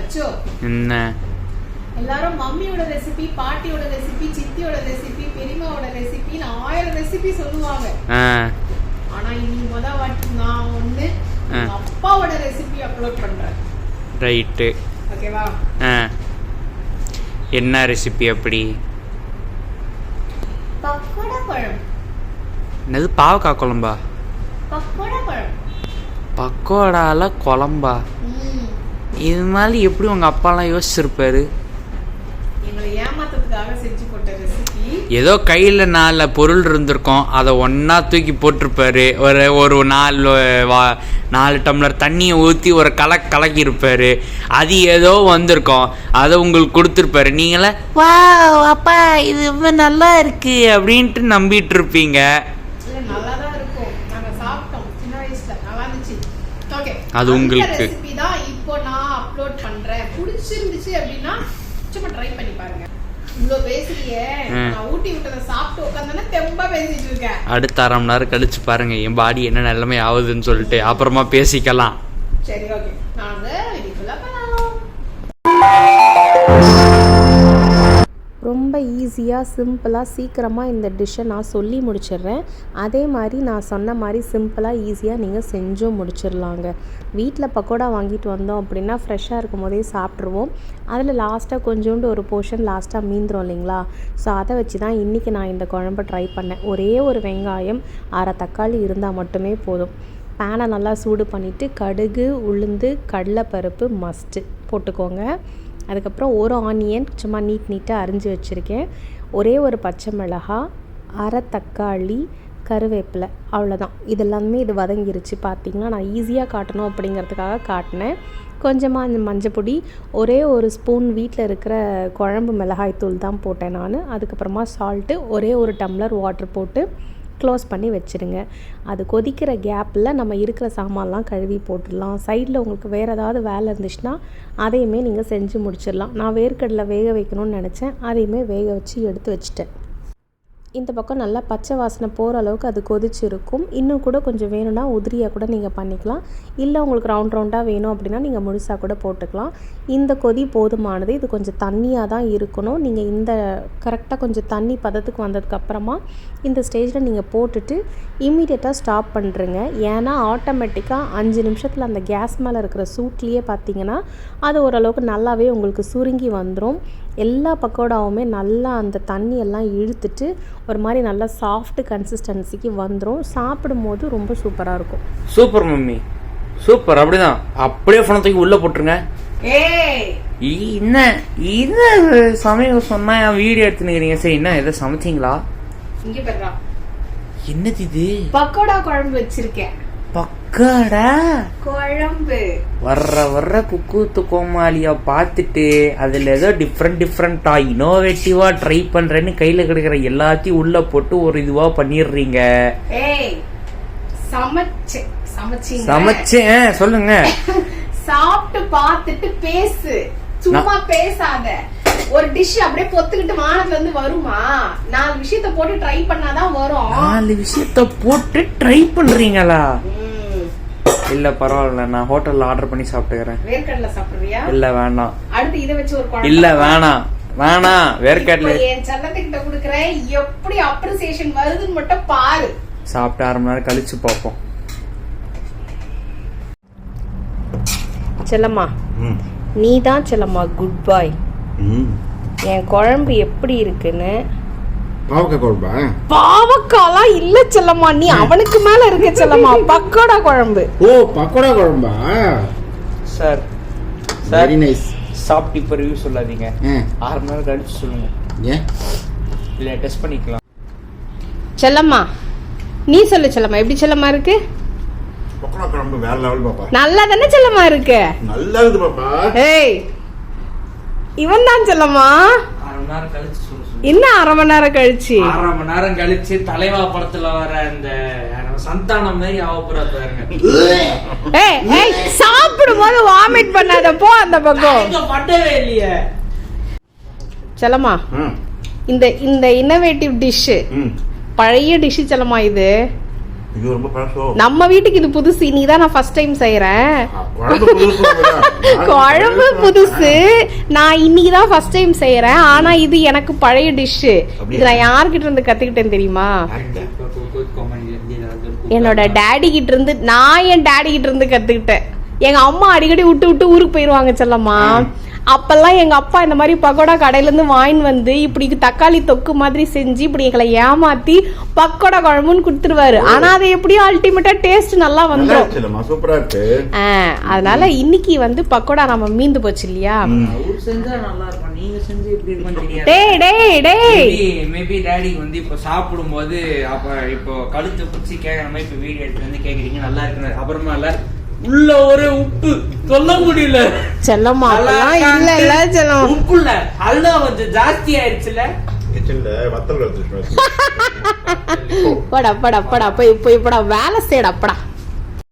அச்சோ. என்ன? எல்லாரும் மம்மியோட ரெசிபி பாட்டியோட ரெசிபி சித்தியோட ரெசிபி பெரியம்மாவோட ரெசிபின்னு ஆயிரம் ரெசிபி சொல்லுவாங்க. ஆனா இன்னைக்கு முத வாட்டி நான் ஒண்ணு அப்பாவோட ரெசிபி அப்லோட் பண்றேன். ரைட்டு. ஓகேவா என்ன ரெசிபி அப்படி? பக்கோடா குழம்பு என்னது பாவக்காய் குழம்பா? பக்கோடா குழம்பு பக்கோடால குழம்பா. இது மாதிரி எப்படி உங்கள் அப்பாலாம் யோசிச்சிருப்பாரு? ஏதோ கையில் நாலு பொருள் இருந்திருக்கும். அதை ஒன்றா தூக்கி போட்டிருப்பாரு. ஒரு ஒரு நாலு வா நாலு டம்ளர் தண்ணியை ஊற்றி ஒரு கலக் கலக்கியிருப்பாரு. அது ஏதோ வந்திருக்கும். அதை உங்களுக்கு கொடுத்துருப்பாரு. நீங்களே வா அப்பா இது ரொம்ப நல்லா இருக்கு அப்படின்ட்டு நம்பிட்டு இருப்பீங்க இல்ல நல்லா பிடிச்சிருந்துச்சு அப்படின்னா சும்மா ட்ரை பண்ணி பாருங்க. அடுத்த அரை மணி நேரம் கழிச்சு பாருங்க என் பாடி என்ன நிலைமை ஆகுதுன்னு சொல்லிட்டு அப்புறமா பேசிக்கலாம். சரி ஓகே நாங்க ஈஸியாக சிம்பிளாக சீக்கிரமாக இந்த டிஷ்ஷை நான் சொல்லி முடிச்சிடுறேன். அதே மாதிரி நான் சொன்ன மாதிரி சிம்பிளாக ஈஸியாக நீங்கள் செஞ்சும் முடிச்சிடலாங்க. வீட்டில் பக்கோடா வாங்கிட்டு வந்தோம் அப்படின்னா ஃப்ரெஷ்ஷாக இருக்கும் போதே சாப்பிட்ருவோம் அதில் லாஸ்ட்டாக கொஞ்சோண்டு ஒரு போர்ஷன் லாஸ்ட்டாக மீந்துரும் இல்லைங்களா? ஸோ அதை வச்சு தான் இன்றைக்கி நான் இந்த குழம்பு ட்ரை பண்ணேன். ஒரே ஒரு வெங்காயம் அரை தக்காளி இருந்தால் மட்டுமே போதும். பேனை நல்லா சூடு பண்ணிவிட்டு கடுகு உளுந்து கடலைப்பருப்பு மஸ்ட்டு போட்டுக்கோங்க. அதுக்கப்புறம் ஒரு ஆனியன் சும்மா நீட் நீட்டாக அரிஞ்சு வச்சுருக்கேன். ஒரே ஒரு பச்சை மிளகாய் அரை தக்காளி கருவேப்பிலை அவ்வளோதான் இதெல்லாமே இது வதங்கிருச்சு. பார்த்தீங்கன்னா நான் ஈஸியாக காட்டணும் அப்படிங்கிறதுக்காக காட்டினேன். கொஞ்சமாக இந்த மஞ்சப்பொடி ஒரே ஒரு ஸ்பூன் வீட்டில் இருக்கிற குழம்பு மிளகாய் தூள் தான் போட்டேன் நான். அதுக்கப்புறமா சால்ட்டு ஒரே ஒரு டம்ளர் வாட்டர் போட்டு க்ளோஸ் பண்ணி வச்சுருங்க. அது கொதிக்கிற கேப்பில் நம்ம இருக்கிற சாமான்லாம் கழுவி போட்டுடலாம். சைடில் உங்களுக்கு வேறு ஏதாவது வேலை இருந்துச்சுன்னா அதையுமே நீங்கள் செஞ்சு முடிச்சிடலாம். நான் வேர்க்கடலை வேக வைக்கணும்னு நினச்சேன். அதையுமே வேக வச்சு எடுத்து வச்சுட்டேன். இந்த பக்கம் நல்லா பச்சை வாசனை போகிற அளவுக்கு அது கொதிச்சு இருக்கும் இன்னும் கூட கொஞ்சம் வேணும்னா உதிரியாக கூட நீங்கள் பண்ணிக்கலாம். இல்லை உங்களுக்கு ரவுண்ட் ரவுண்டாக வேணும் அப்படின்னா நீங்கள் முழுசாக கூட போட்டுக்கலாம். இந்த கொதி போதுமானது. இது கொஞ்சம் தண்ணியாக தான் இருக்கணும். நீங்கள் இந்த கரெக்டாக கொஞ்சம் தண்ணி பதத்துக்கு வந்ததுக்கப்புறமா இந்த ஸ்டேஜில் நீங்கள் போட்டுட்டு இம்மிடியட்டாக ஸ்டாப் பண்ணுறேங்க ஏன்னா ஆட்டோமேட்டிக்காக அஞ்சு நிமிஷத்தில் அந்த கேஸ் மேலே இருக்கிற சூட்லேயே பார்த்தீங்கன்னா அது ஓரளவுக்கு நல்லாவே உங்களுக்கு சுருங்கி வந்துடும் எல்லா பக்கோடாவுமே நல்லா அந்த தண்ணி எல்லாம் இழுத்துட்டு ஒரு மாதிரி நல்லா சாஃப்ட் கன்சிஸ்டன்சிக்கு வந்துடும் சாப்பிடும்போது ரொம்ப சூப்பராக இருக்கும். Super mummy. சூப்பர் அப்படிதான். அப்படியே ஃபோனை தூக்கி உள்ள போட்டுருங்க. என்ன? என்ன சமயம் சொன்னா வீடியோ எடுத்துனுக்கிறீங்க. சரி என்ன எதை சமைச்சீங்களா? என்னது இது? பக்கோடா குழம்பு வச்சிருக்கேன். பக்காடா குழம்பு. வர்ற வர்ற குக்கூத்து கோமாளியா பார்த்துட்டு அதுல ஏதோ டிஃப்ரெண்ட் டிஃப்ரெண்டா இனோவேட்டிவா ட்ரை பண்றேன்னு கையில கிடைக்கிற எல்லாத்தையும் உள்ள போட்டு ஒரு இதுவா பண்ணிடுறீங்க சமைச்சேன் சொல்லுங்க. சாப்பிட்டு பார்த்துட்டு பேசு. சும்மா பேசாத. ஒரு டிஷ் அப்படியே பொத்துக்கிட்டு வானத்துல இருந்து வருமா? நாலு விஷயத்த போட்டு ட்ரை பண்ணாதான் வரும். நாலு விஷயத்த போட்டு ட்ரை பண்றீங்களா. இல்ல பரவாயில்ல நான் ஹோட்டல்ல ஆர்டர் பண்ணி சாப்பிட்டுக்கிறேன். வேர்க்கடலை சாப்பிடுறியா? இல்ல வேண்டாம் அடுத்து இதை வச்சு ஒரு குழம்பு இல்ல வேணாம். வேணாம் வேர்க்கடல. என் செல்லத்துக்கிட்ட குடுக்குறேன். எப்படி அப்ரிசியேஷன் வருதுன்னு மட்டும் பாரு. சாப்பிட்டு அரை மணி நேரம் கழிச்சு பார்ப்போம். செல்லம்மா ம். நீ தான் செல்லம்மா குட் பாய் ம். என் குழம்பு எப்படி இருக்குன்னு பாவக்காய் குழம்பா? பாவக்காலாம் இல்ல செல்லம்மா. நீ அவனுக்கு மேல இருக்க செல்லம்மா. பக்கோடா குழம்பு. ஓ பக்கோடா குழம்பா? சார் வெரி நைஸ் சாப்பிட்டு இப்போ ரிவ்யூ சொல்லாதீங்க. ஆ. அரை மணி நேரம் கழிச்சு சொல்லுங்க. ஏன் இல்ல டெஸ்ட் பண்ணிக்கலாம். செல்லம்மா நீ சொல்லு செல்லம்மா. எப்படி செல்லம்மா இருக்கு? பக்கோடா குழம்பு வேற லெவல் பாப்பா. நல்லா தானே செல்லம்மா இருக்கு? நல்லா இருக்குது பாப்பா. ஏய் இவன் தான் செல்லம்மா. அரை மணி நேரம் கழிச்சு என்ன அரை மணி நேரம் கழிச்சு. அரை மணி நேரம் கழிச்சு தலைவா படத்துல வர இந்த சந்தானம் மாதிரி ஆக போறா பாருங்க. ஏய் ஏய் சாப்பிடும் போது வாமிட் பண்ணாத போ அந்த பக்கம். இங்க பண்ணவே இல்லையே. செல்லம்மா ம். இந்த இந்த இன்னோவேட்டிவ் டிஷ்ஷு ம். பழைய டிஷ்ஷு செல்லம்மா இது. நம்ம வீட்டுக்கு இது புதுசு நீ தான் நான் ஃபர்ஸ்ட் டைம் செய்யறேன் குழம்பு புதுசு நான் இன்னைக்கு தான் ஃபர்ஸ்ட் டைம் செய்யறேன் ஆனா இது எனக்கு பழைய டிஷ் இது நான் யார்கிட்ட இருந்து கத்துக்கிட்டேன் தெரியுமா? என்னோட டேடி கிட்ட இருந்து நான் என் டேடி கிட்ட இருந்து கத்துக்கிட்டேன். எங்க அம்மா அடிக்கடி விட்டு விட்டு ஊருக்கு போயிருவாங்க செல்லம்மா. அப்பெல்லாம் எங்க அப்பா இந்த மாதிரி பக்கோடா கடையில இருந்து வாங்கின்னு வந்து இப்படி தக்காளி தொக்கு மாதிரி செஞ்சு இப்படி எங்களை ஏமாத்தி பக்கோடா குழம்புன்னு கொடுத்துருவாரு. ஆனா அது எப்படியோ அல்டிமேட்டா டேஸ்ட் நல்லா ஆ, அதனால இன்னைக்கு வந்து பக்கோடா நம்ம மீந்து போச்சு இல்லையா? அவர் செஞ்சா நல்லா இருக்கும். நீங்க செஞ்சு எப்படி இருக்கும் தெரியாது. டேய் டேய் டேய். மேபி வந்து இப்போ சாப்பிடும்போது அப்ப இப்போ கழுத்து பிடிச்சி கேட்கற மாதிரி இப்போ வீடியோ எடுத்து வந்து கேக்குறீங்க. நல்லா இருக்கு அப்புறமா இல்ல உள்ள ஒரு உப்பு. சொல்ல முடியல. செல்லம்மா இல்ல இல்ல செல்லம். உப்பு இல்ல அல்வா கொஞ்சம் ஜாஸ்தி ஆயிடுச்சுல. கிச்சன்ல வத்தல் வச்சு படா படா படா போய் போய் படா. வேலை செய்யடா படா.